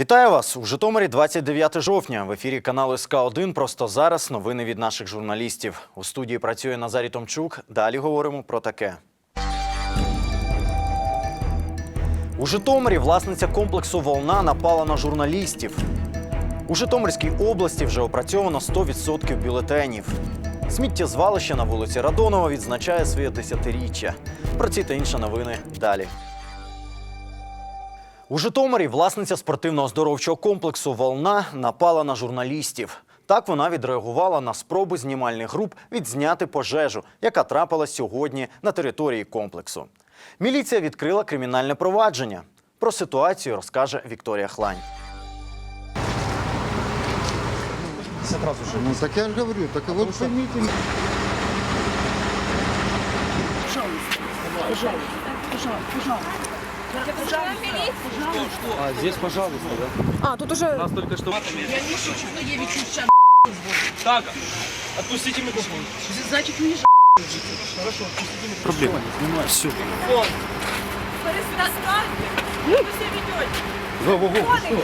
Вітаю вас у Житомирі 29 жовтня. В ефірі каналу СК 1 Просто зараз новини від наших журналістів. У студії працює Назарій Томчук. Далі говоримо про таке. У Житомирі власниця комплексу Волна напала на журналістів. У Житомирській області вже опрацьовано 100% бюлетенів. Сміттєзвалище на вулиці Радонова відзначає своє десятиріччя. Про ці та інші новини далі. У Житомирі власниця спортивно-оздоровчого комплексу Волна напала на журналістів. Так вона відреагувала на спроби знімальних груп відзняти пожежу, яка трапилась сьогодні на території комплексу. Міліція відкрила кримінальне провадження. Про ситуацію розкаже Вікторія Хлань. Ну так я же говорю, так и вот поймите. А здесь, пожалуйста, да? А, тут уже Нас только что... Так, отпустите микрофон. значит не ж... Проблема. Все. Перестаньте! Вы себя ведете! Во-во-во, что?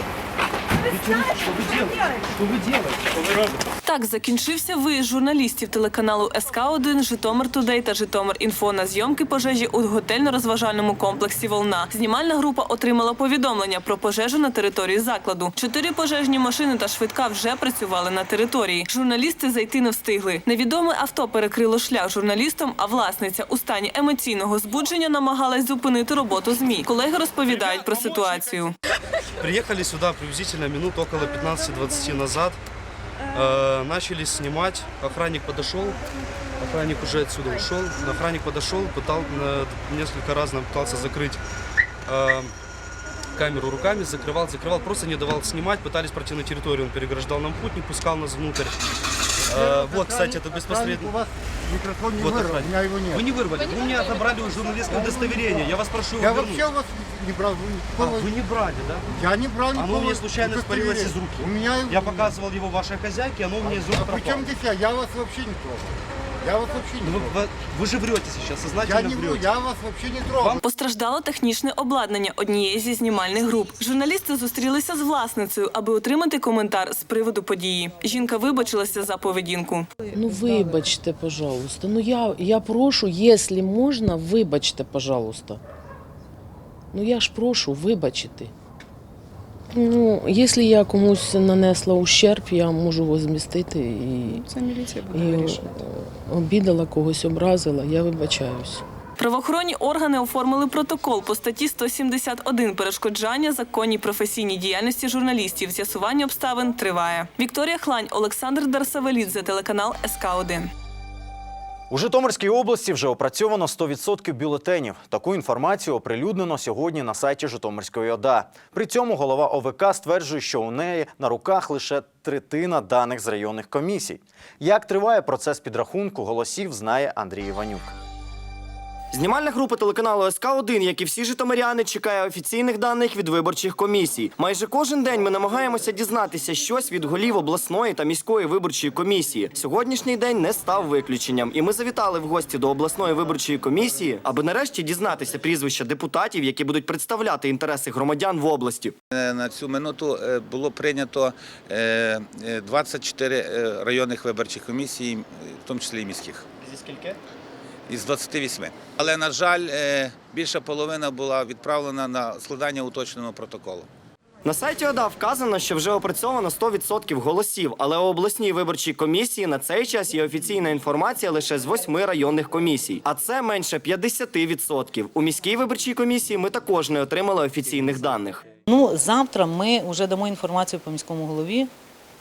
Что вы делаете? Что вы делаете? Что вы робите? Так закінчився виїзд журналістів телеканалу СК 1 Житомир Тудей та Житомир Інфо на зйомки пожежі у готельно-розважальному комплексі Волна. Знімальна група отримала повідомлення про пожежу на території закладу. Чотири пожежні машини та швидка вже працювали на території. Журналісти зайти не встигли. Невідоме авто перекрило шлях журналістам, а власниця у стані емоційного збудження намагалась зупинити роботу змі. Колеги розповідають про ситуацію. Приехали сюда приблизительно минут около 15-20 назад. Э, начали снимать. Охранник подошел. Охранник уже отсюда ушел. Охранник подошел, пытал, э, несколько раз нам пытался закрыть э, камеру руками, закрывал, закрывал, просто не давал снимать. Пытались пройти на территорию, он переграждал нам путь, не пускал нас внутрь. Э, вот, кстати, это У беспосредственно... вас микрофон не Вот вырвал, у охранник. меня его нет. Вы не вырвали, вы у меня забрали журналистское удостоверение. Я вас прошу Я его вернуть. вообще у вас не брал. вы А, никакого- вы не брали, да? Я не брал Оно никакого мне случайно испарилось из руки. У меня... Я показывал его вашей хозяйке, оно у меня из рук А пропало. при чем здесь я? Я вас вообще не трогал. Я вас вообще не Ну, Вы, трогал. вы- вы же врете сейчас, Я сознательно не вру, врете. я вас вообще не трогал. Постраждало технічне обладнання однієї зі знімальних груп. Журналісти зустрілися з власницею, аби отримати коментар з приводу події. Жінка вибачилася за поведінку. Ну, вибачте, пожалуйста. Ну, я, я прошу, якщо можна, вибачте, пожалуйста. Ну, я ж прошу вибачити. Ну, якщо я комусь нанесла ущерб, я можу возмістити і, Це міліція і е, обідала когось, образила, я вибачаюсь. Правоохоронні органи оформили протокол по статті 171 перешкоджання законній професійній діяльності журналістів. З'ясування обставин триває. Вікторія Хлань, Олександр Дарсавелідзе, телеканал СК 1 У Житомирській області вже опрацьовано 100% бюлетенів. Таку інформацію оприлюднено сьогодні на сайті Житомирської ОДА. При цьому голова ОВК стверджує, що у неї на руках лише третина даних з районних комісій. Як триває процес підрахунку голосів, знає Андрій Іванюк. Знімальна група телеканалу СК1, як і всі житомиряни, чекає офіційних даних від виборчих комісій. Майже кожен день ми намагаємося дізнатися щось від голів обласної та міської виборчої комісії. Сьогоднішній день не став виключенням, і ми завітали в гості до обласної виборчої комісії, аби нарешті дізнатися прізвища депутатів, які будуть представляти інтереси громадян в області. Е, На цю минуту е, було прийнято е, е, 24 е, районних виборчих комісій, в тому числі і міських. Зі скільки? Із 28. Але, на жаль, е, більша половина була відправлена на складання уточненого протоколу. На сайті ОДА вказано, що вже опрацьовано 100% голосів, але у обласній виборчій комісії на цей час є офіційна інформація лише з восьми районних комісій, а це менше 50%. У міській виборчій комісії ми також не отримали офіційних даних. Ну, завтра ми вже дамо інформацію по міському голові.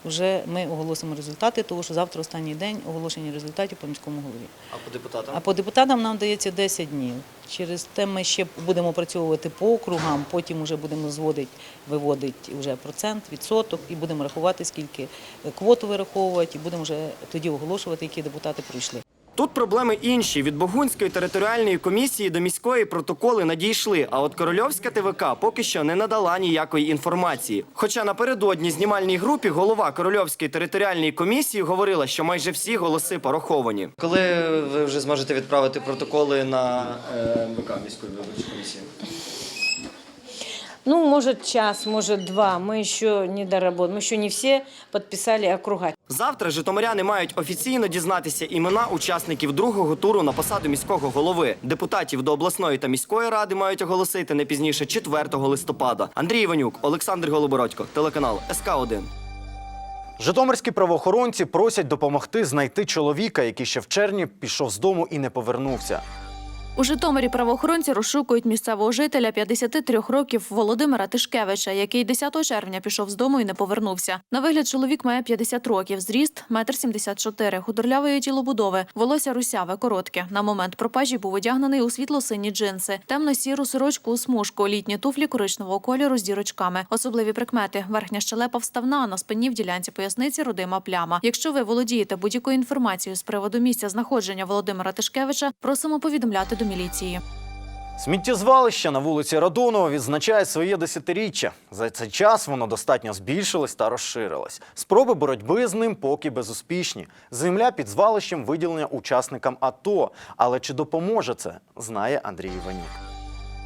Вже ми оголосимо результати, тому що завтра останній день оголошення результатів по міському голові. А по депутатам? А по депутатам нам дається 10 днів. Через те ми ще будемо працювати по округам, потім вже будемо зводити, виводити вже процент, відсоток і будемо рахувати, скільки квоту вираховувати, і будемо вже тоді оголошувати, які депутати прийшли. Тут проблеми інші. Від Богунської територіальної комісії до міської протоколи надійшли, а от Корольовська ТВК поки що не надала ніякої інформації. Хоча напередодні знімальній групі голова Корольовської територіальної комісії говорила, що майже всі голоси пораховані. Коли ви вже зможете відправити протоколи на МВК міської виборчої комісії? Ну, может, час, может, два. Мы еще не доработали. Мы еще не все подписали округа. Завтра житомиряни мають офіційно дізнатися імена учасників другого туру на посаду міського голови. Депутатів до обласної та міської ради мають оголосити не пізніше 4 листопада. Андрій Іванюк, Олександр Голобородько, телеканал СК 1 Житомирські правоохоронці просять допомогти знайти чоловіка, який ще в червні пішов з дому і не повернувся. У Житомирі правоохоронці розшукують місцевого жителя 53 років Володимира Тишкевича, який 10 червня пішов з дому і не повернувся. На вигляд чоловік має 50 років, зріст – 1,74 м, худорлявої тілобудови, волосся русяве, коротке. На момент пропажі був одягнений у світло-сині джинси, темно-сіру сорочку у смужку, літні туфлі коричневого кольору з дірочками. Особливі прикмети – верхня щелепа вставна, на спині в ділянці поясниці родима пляма. Якщо ви володієте будь-якою інформацією з приводу місця знаходження Володимира Тишкевича, просимо повідомляти до міліції. Сміттєзвалище на вулиці Радонова відзначає своє десятиріччя. За цей час воно достатньо збільшилось та розширилось. Спроби боротьби з ним поки безуспішні. Земля під звалищем виділення учасникам АТО. Але чи допоможе це, знає Андрій Іванюк.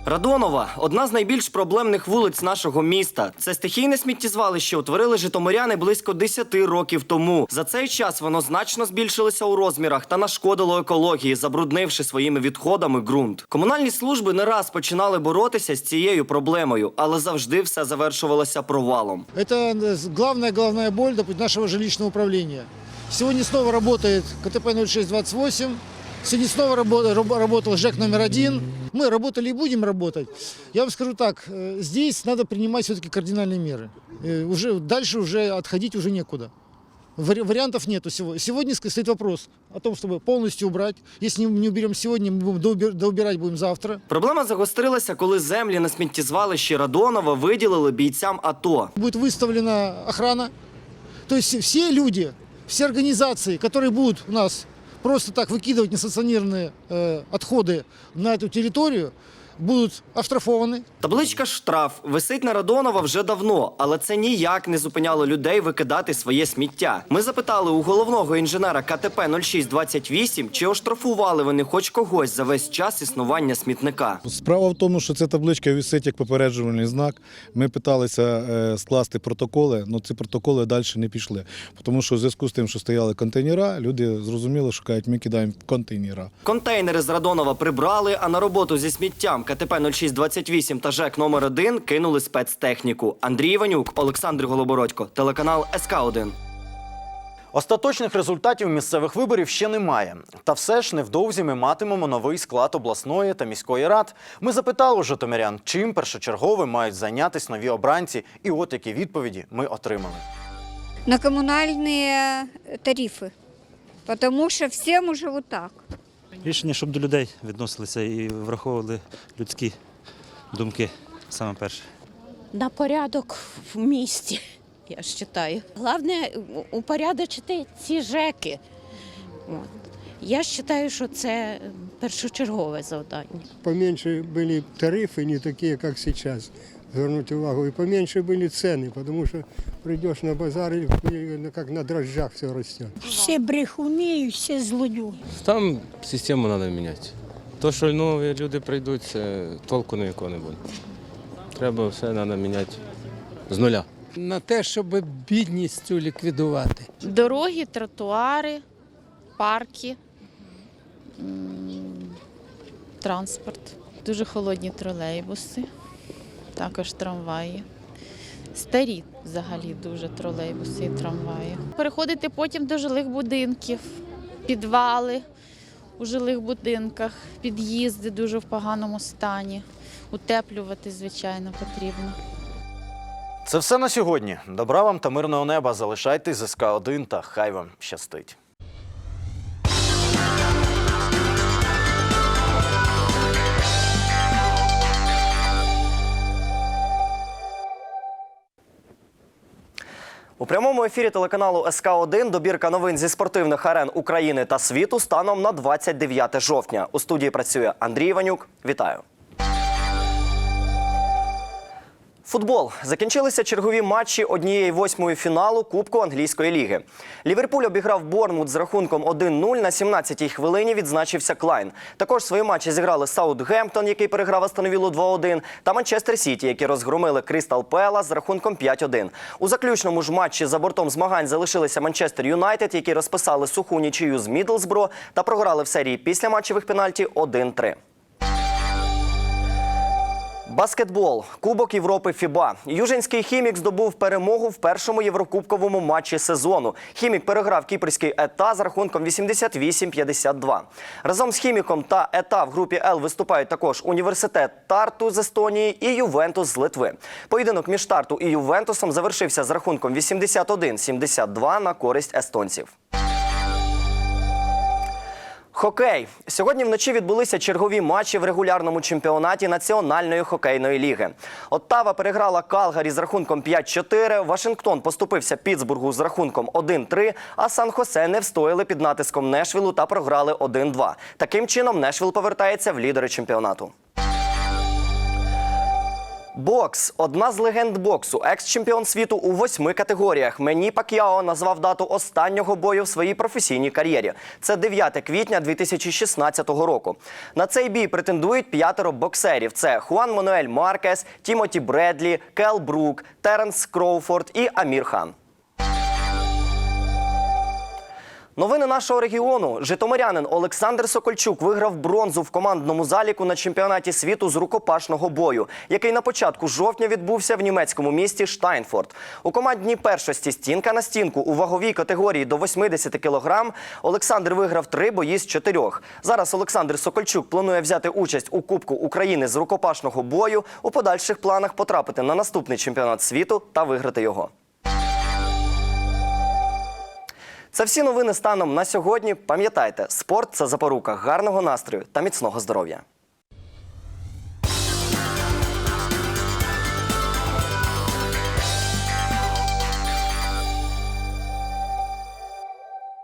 Радонова одна з найбільш проблемних вулиць нашого міста. Це стихійне сміттєзвалище утворили житомиряни близько 10 років тому. За цей час воно значно збільшилося у розмірах та нашкодило екології, забруднивши своїми відходами ґрунт. Комунальні служби не раз починали боротися з цією проблемою, але завжди все завершувалося провалом. Это главная, главная боль нашего жилищного управления. Сегодня снова работает КТП 0628. Сегодня снова рабо- раб- работал ЖЭК номер один. Мы работали и будем работать. Я вам скажу так, э, здесь надо принимать все-таки кардинальные меры. Э, Уже, дальше уже отходить уже некуда. Вари- Вариантов нету сегодня. Сегодня ска- стоит вопрос о том, чтобы полностью убрать. Если не- не уберем сегодня, мы будем доубер- доубирать будем завтра. Проблема загострилася, коли землі на сміттєзвалищі Радонова виділили бійцям АТО. будет выставлена охрана. То есть все люди, все организации, которые будут у нас просто так выкидывать несанкционированные э, отходы на эту территорию, будут оштрафованы. Табличка штраф висить на Радонова вже давно, але це ніяк не зупиняло людей викидати своє сміття. Ми запитали у головного інженера КТП 0628, чи оштрафували вони хоч когось за весь час існування смітника. Справа в тому, що ця табличка висить як попереджувальний знак. Ми питалися е, скласти протоколи, але ці протоколи далі не пішли. Тому що в зв'язку з тим, що стояли контейнера, люди зрозуміли, що кажуть, ми кидаємо в контейнера. Контейнери з Радонова прибрали, а на роботу зі сміттям КТП 0628 та ЖЕК номер 1 кинули спецтехніку. Андрій Іванюк, Олександр Голобородько, телеканал СК 1 Остаточних результатів місцевих виборів ще немає. Та все ж невдовзі ми матимемо новий склад обласної та міської рад. Ми запитали у житомирян, чим першочерговим мають зайнятися нові обранці, і от які відповіді ми отримали. на коммунальные тарифы, потому что всем уже вот так. Рішення, щоб до людей відносилися і враховували людські думки саме перше. На порядок в місті, я вважаю. Головне упорядочити ці ЖЕКи. От. Я вважаю, що це першочергове завдання. Поменьше были тарифы, не такие, как сейчас. Звернуть увагу. И поменьше были цены, потому что придешь на базар, и и как на дрожжах все растет. Всі брехуни і всі злодюги. Там систему треба міняти. То, що нові люди прийдуть, це толку ніякого не буде. Треба все треба міняти з нуля. На те, щоб бідність цю ліквідувати. Дороги, тротуари, парки, транспорт. Дуже холодні тролейбуси, також трамваї. Старі взагалі дуже тролейбуси і трамваї. Переходити потім до жилих будинків, підвали у жилих будинках, під'їзди дуже в поганому стані. Утеплювати, звичайно, потрібно. Це все на сьогодні. Добра вам та мирного неба. Залишайтесь з СК 1 та хай вам щастить. У прямому ефірі телеканалу СК 1 добірка новин зі спортивних арен України та світу станом на 29 жовтня. У студії працює Андрій Іванюк. Вітаю. Футбол закінчилися чергові матчі однієї восьмої фіналу Кубку англійської ліги. Ліверпуль обіграв Борнмут з рахунком 1-0 на 17-й хвилині. Відзначився Клайн. Також свої матчі зіграли Саутгемптон, який переграв Астонвіллу 2-1, та Манчестер Сіті, які розгромили Кристал Пела з рахунком 5-1. У заключному ж матчі за бортом змагань залишилися Манчестер Юнайтед, які розписали суху нічию з Мідлсбро та програли в серії після матчевих пенальті 1-3. Баскетбол, Кубок Європи ФІБА. Южинський хімік здобув перемогу в першому єврокубковому матчі сезону. Хімік переграв кіпрський ета з рахунком 88-52. Разом з хіміком та ета в групі Л виступають також університет Тарту з Естонії і Ювентус з Литви. Поєдинок між Тарту і Ювентусом завершився з рахунком 81-72 на користь естонців. Хокей сьогодні вночі відбулися чергові матчі в регулярному чемпіонаті Національної хокейної ліги. Оттава переграла Калгарі з рахунком 5-4, Вашингтон поступився Пітсбургу з рахунком 1-3, а Сан-Хосе не встояли під натиском Нешвілу та програли 1-2. Таким чином Нешвіл повертається в лідери чемпіонату. Бокс одна з легенд боксу, екс-чемпіон світу у восьми категоріях. Мені Пак'яо назвав дату останнього бою в своїй професійній кар'єрі. Це 9 квітня 2016 року. На цей бій претендують п'ятеро боксерів: це Хуан Мануель Маркес, Тімоті Бредлі, Кел Брук, Теренс Кроуфорд і Амір Хан. Новини нашого регіону. Житомирянин Олександр Сокольчук виграв бронзу в командному заліку на чемпіонаті світу з рукопашного бою, який на початку жовтня відбувся в німецькому місті Штайнфорд. У командній першості стінка на стінку у ваговій категорії до 80 кг Олександр виграв три бої з чотирьох. Зараз Олександр Сокольчук планує взяти участь у Кубку України з рукопашного бою. У подальших планах потрапити на наступний чемпіонат світу та виграти його. Це всі новини станом на сьогодні. Пам'ятайте, спорт це запорука гарного настрою та міцного здоров'я.